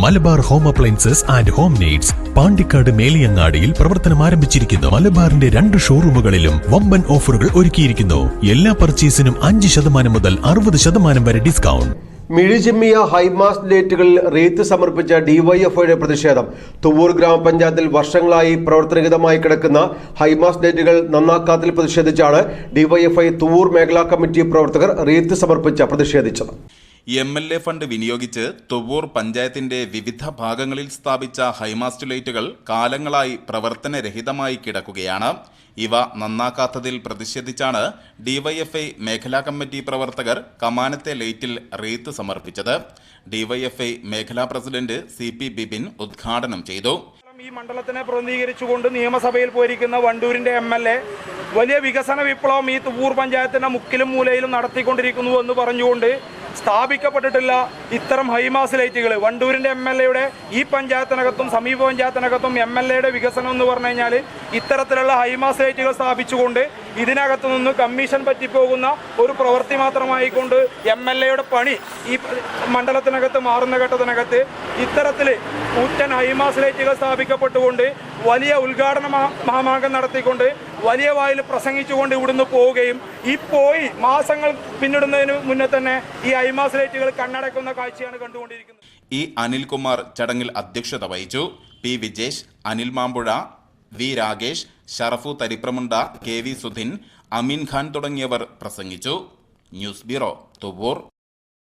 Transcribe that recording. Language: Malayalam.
Malabar home appliances and home needs Pandikkad മേലിയങ്ങാടിയിൽ പ്രവർത്തനം ആരംഭിച്ചിരിക്കുന്നു. മലബാറിന്റെ രണ്ട് ഷോറൂമുകളിലും വമ്പൻ ഓഫറുകൾ ഒരുക്കിയിരിക്കുന്നു. എല്ലാ പർച്ചേസിനും അഞ്ച് ശതമാനം മുതൽ അറുപത് ശതമാനം വരെ ഡിസ്കൗണ്ട്. മിഴിചിമ്മിയ ഹൈമാസ് ലൈറ്റുകളിൽ റീത്ത് സമർപ്പിച്ച ഡിവൈഎഫ്ഐയുടെ പ്രതിഷേധം. തുവൂർ ഗ്രാമപഞ്ചായത്തിൽ വർഷങ്ങളായി പ്രവർത്തനരഹിതമായി കിടക്കുന്ന ഹൈമാസ് ലൈറ്റുകൾ നന്നാക്കാത്തിൽ പ്രതിഷേധിച്ചാണ് ഡിവൈഎഫ്ഐ തുവൂർ മേഖലാ കമ്മിറ്റി പ്രവർത്തകർ റീത്ത് സമർപ്പിച്ച പ്രതിഷേധിച്ചത്. എം എൽ എ ഫണ്ട് വിനിയോഗിച്ച് തുവൂർ പഞ്ചായത്തിന്റെ വിവിധ ഭാഗങ്ങളിൽ സ്ഥാപിച്ച ഹൈമാസ്റ്റ് ലൈറ്റുകൾ കാലങ്ങളായി പ്രവർത്തനരഹിതമായി കിടക്കുകയാണ്. ഇവ നന്നാക്കാത്തതിൽ പ്രതിഷേധിച്ചാണ് ഡിവൈഎഫ്ഐ മേഖലാ കമ്മിറ്റി പ്രവർത്തകർ കമാനത്തെ ലൈറ്റിൽ റീത്ത് സമർപ്പിച്ചത്. ഡിവൈഎഫ്ഐ മേഖലാ പ്രസിഡന്റ് സി പി ബിബിൻ ഉദ്ഘാടനം ചെയ്തു. ഈ മണ്ഡലത്തിനെ പ്രതിനിധീകരിച്ചുകൊണ്ട് നിയമസഭയിൽ പോയിരിക്കുന്ന വണ്ടൂരിന്റെ എം എൽ എ വലിയ വികസന വിപ്ലവം ഈ തുവൂർ പഞ്ചായത്തിന്റെ മുക്കിലും മൂലയിലും നടത്തിക്കൊണ്ടിരിക്കുന്നു എന്ന് പറഞ്ഞുകൊണ്ട് സ്ഥാപിക്കപ്പെട്ടിട്ടില്ല. ഇത്തരം ഹൈമാസ് ലൈറ്റുകൾ വണ്ടൂരിന്റെ എം എൽ എയുടെ ഈ പഞ്ചായത്തിനകത്തും സമീപ പഞ്ചായത്തിനകത്തും എം എൽ എയുടെ വികസനം എന്ന് പറഞ്ഞു കഴിഞ്ഞാൽ ഇത്തരത്തിലുള്ള ഹൈമാസ് ലൈറ്റുകൾ സ്ഥാപിച്ചുകൊണ്ട് ഇതിനകത്തു നിന്ന് കമ്മീഷൻ പറ്റിപ്പോകുന്ന ഒരു പ്രവൃത്തി മാത്രമായിക്കൊണ്ട് എം എൽ എയുടെ പണി ഈ മണ്ഡലത്തിനകത്ത് മാറുന്ന ഘട്ടത്തിനകത്ത് ഇത്തരത്തിൽ കൂറ്റൻ ഹൈമാസ് ലൈറ്റുകൾ സ്ഥാപിക്കപ്പെട്ടുകൊണ്ട് വലിയ ഉദ്ഘാടന മഹാ- മഹാമാർഗം നടത്തിക്കൊണ്ട് വലിയ വായിൽ പ്രസംഗിച്ചുകൊണ്ട് ഇവിടുന്ന് പോവുകയും ഈ പോയി മാസങ്ങൾ പിന്നിടുന്നതിന് മുന്നേ തന്നെ ഈ ഐമാസ് ലൈറ്റുകൾ കണ്ണടക്കുന്ന കാഴ്ചയാണ് കണ്ടുകൊണ്ടിരിക്കുന്നത്. ഇ അനിൽകുമാർ ചടങ്ങിൽ അധ്യക്ഷത വഹിച്ചു P Vijesh Anil Mampuzha V Rakesh Sharafu Tharipramunda K V Sudhin Ameen Khan തുടങ്ങിയവർ പ്രസംഗിച്ചു. News bureau Thuvoor.